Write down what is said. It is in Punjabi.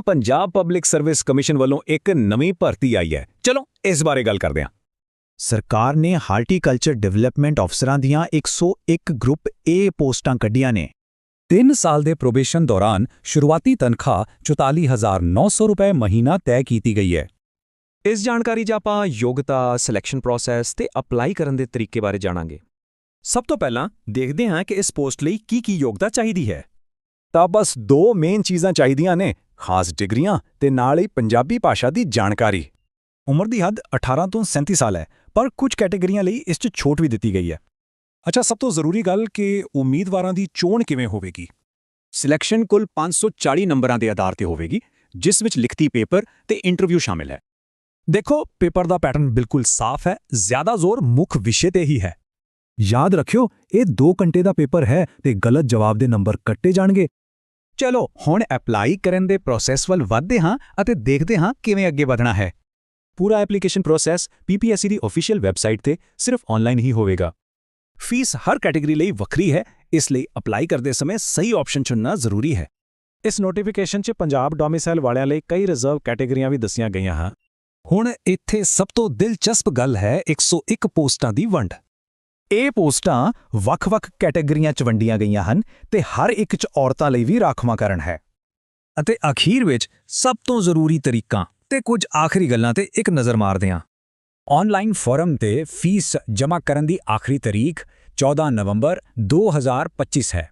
ਪੰਜਾਬ ਪਬਲਿਕ ਸਰਵਿਸ ਕਮਿਸ਼ਨ ਵੱਲੋਂ ਇੱਕ ਨਵੀਂ ਭਰਤੀ ਆਈ ਹੈ। ਚਲੋ, ਇਸ ਬਾਰੇ ਗੱਲ ਕਰਦੇ ਹਾਂ। ਸਰਕਾਰ ਨੇ ਹਾਰਟੀਕਲਚਰ ਡਿਵੈਲਪਮੈਂਟ ਅਫਸਰਾਂ ਦੀਆਂ 101 ਗਰੁੱਪ ਏ ਪੋਸਟਾਂ ਕੱਢੀਆਂ ਨੇ। 3 ਸਾਲ ਦੇ ਪ੍ਰੋਬੇਸ਼ਨ ਦੌਰਾਨ ਸ਼ੁਰੂਆਤੀ ਤਨਖਾਹ 44900 ਰੁਪਏ ਮਹੀਨਾ ਤੈਅ ਕੀਤੀ ਗਈ ਹੈ। ਇਸ ਜਾਣਕਾਰੀ 'ਚ ਆਪਾਂ ਯੋਗਤਾ ਸਿਲੈਕਸ਼ਨ ਪ੍ਰੋਸੈਸ ਤੇ ਅਪਲਾਈ ਕਰਨ ਦੇ ਤਰੀਕੇ ਬਾਰੇ ਜਾਣਾਂਗੇ। ਸਭ ਤੋਂ ਪਹਿਲਾਂ ਦੇਖਦੇ ਹਾਂ ਕਿ ਇਸ ਪੋਸਟ ਲਈ ਕੀ ਕੀ ਯੋਗਤਾ ਚਾਹੀਦੀ ਹੈ। ਤਾਂ ਬਸ ਦੋ ਮੇਨ ਚੀਜ਼ਾਂ ਚਾਹੀਦੀਆਂ ਨੇ। ਖਾਸ ਡਿਗਰੀਆਂ ਤੇ ਨਾਲ ਹੀ ਪੰਜਾਬੀ ਭਾਸ਼ਾ ਦੀ ਜਾਣਕਾਰੀ। ਉਮਰ ਦੀ ਹੱਦ 18 ਤੋਂ 37 ਸਾਲ ਹੈ, ਪਰ ਕੁਝ ਕੈਟਾਗਰੀਆਂ ਲਈ ਇਸ 'ਚ ਛੋਟ ਵੀ ਦਿੱਤੀ ਗਈ ਹੈ। ਅੱਛਾ, ਸਭ ਤੋਂ ਜ਼ਰੂਰੀ ਗੱਲ ਕਿ ਉਮੀਦਵਾਰਾਂ ਦੀ ਚੋਣ ਕਿਵੇਂ ਹੋਵੇਗੀ? ਸਿਲੈਕਸ਼ਨ ਕੁੱਲ 540 ਨੰਬਰਾਂ ਦੇ ਆਧਾਰ ਤੇ ਹੋਵੇਗੀ, ਜਿਸ ਵਿੱਚ ਲਿਖਤੀ ਪੇਪਰ ਤੇ ਇੰਟਰਵਿਊ ਸ਼ਾਮਿਲ ਹੈ। ਦੇਖੋ, ਪੇਪਰ ਦਾ ਪੈਟਰਨ ਬਿਲਕੁਲ ਸਾਫ਼ ਹੈ, ਜ਼ਿਆਦਾ ਜ਼ੋਰ ਮੁੱਖ ਵਿਸ਼ੇ ਤੇ ਹੀ ਹੈ। ਯਾਦ ਰੱਖਿਓ, ਇਹ 2 ਘੰਟੇ ਦਾ ਪੇਪਰ ਹੈ ਤੇ ਗਲਤ ਜਵਾਬ ਦੇ ਨੰਬਰ ਕੱਟੇ ਜਾਣਗੇ। ਚਲੋ, ਹੁਣ ਅਪਲਾਈ ਕਰਨ ਦੇ ਪ੍ਰੋਸੈਸ ਵੱਲ ਵਧਦੇ ਹਾਂ ਅਤੇ ਦੇਖਦੇ ਹਾਂ ਕਿਵੇਂ ਅੱਗੇ ਵਧਣਾ ਹੈ। ਪੂਰਾ ਐਪਲੀਕੇਸ਼ਨ ਪ੍ਰੋਸੈਸ ਪੀਪੀਐਸਸੀ ਦੀ ਅਫੀਸ਼ੀਅਲ ਵੈਬਸਾਈਟ ਤੇ ਸਿਰਫ ਆਨਲਾਈਨ ਹੀ ਹੋਵੇਗਾ। ਫੀਸ ਹਰ ਕੈਟਾਗਰੀ ਲਈ ਵੱਖਰੀ ਹੈ, ਇਸ ਲਈ ਅਪਲਾਈ ਕਰਦੇ ਸਮੇਂ ਸਹੀ ਆਪਸ਼ਨ ਚੁਣਨਾ ਜ਼ਰੂਰੀ ਹੈ। ਇਸ ਨੋਟੀਫਿਕੇਸ਼ਨ 'ਚ ਪੰਜਾਬ ਡੋਮਿਸਾਈਲ ਵਾਲਿਆਂ ਲਈ ਕਈ ਰਿਜ਼ਰਵ ਕੈਟਾਗਰੀਆਂ ਵੀ ਦੱਸੀਆਂ ਗਈਆਂ ਹਨ। ਹੁਣ ਇੱਥੇ ਸਭ ਤੋਂ ਦਿਲਚਸਪ ਗੱਲ ਹੈ 101 ਪੋਸਟਾਂ ਦੀ ਵੰਡ। ਇਹ ਪੋਸਟਾਂ ਵੱਖ-ਵੱਖ ਕੈਟਾਗਰੀਆਂ 'ਚ ਵੰਡੀਆਂ ਗਈਆਂ ਹਨ ਤੇ ਹਰ ਇੱਕ 'ਚ ਔਰਤਾਂ ਲਈ ਵੀ ਰਾਖਵਾਂਕਰਨ ਹੈ। ਅਤੇ ਅਖੀਰ ਵਿੱਚ ਸਭ ਤੋਂ ਜ਼ਰੂਰੀ ਤਰੀਕਾਂ ਤੇ ਕੁਝ ਆਖਰੀ ਗੱਲਾਂ ਤੇ ਇੱਕ ਨਜ਼ਰ ਮਾਰਦੇ ਹਾਂ। ਆਨਲਾਈਨ ਫੋਰਮ ਤੇ ਫੀਸ ਜਮ੍ਹਾਂ ਕਰਨ ਦੀ ਆਖਰੀ ਤਾਰੀਖ 14 ਨਵੰਬਰ 2025 ਹੈ।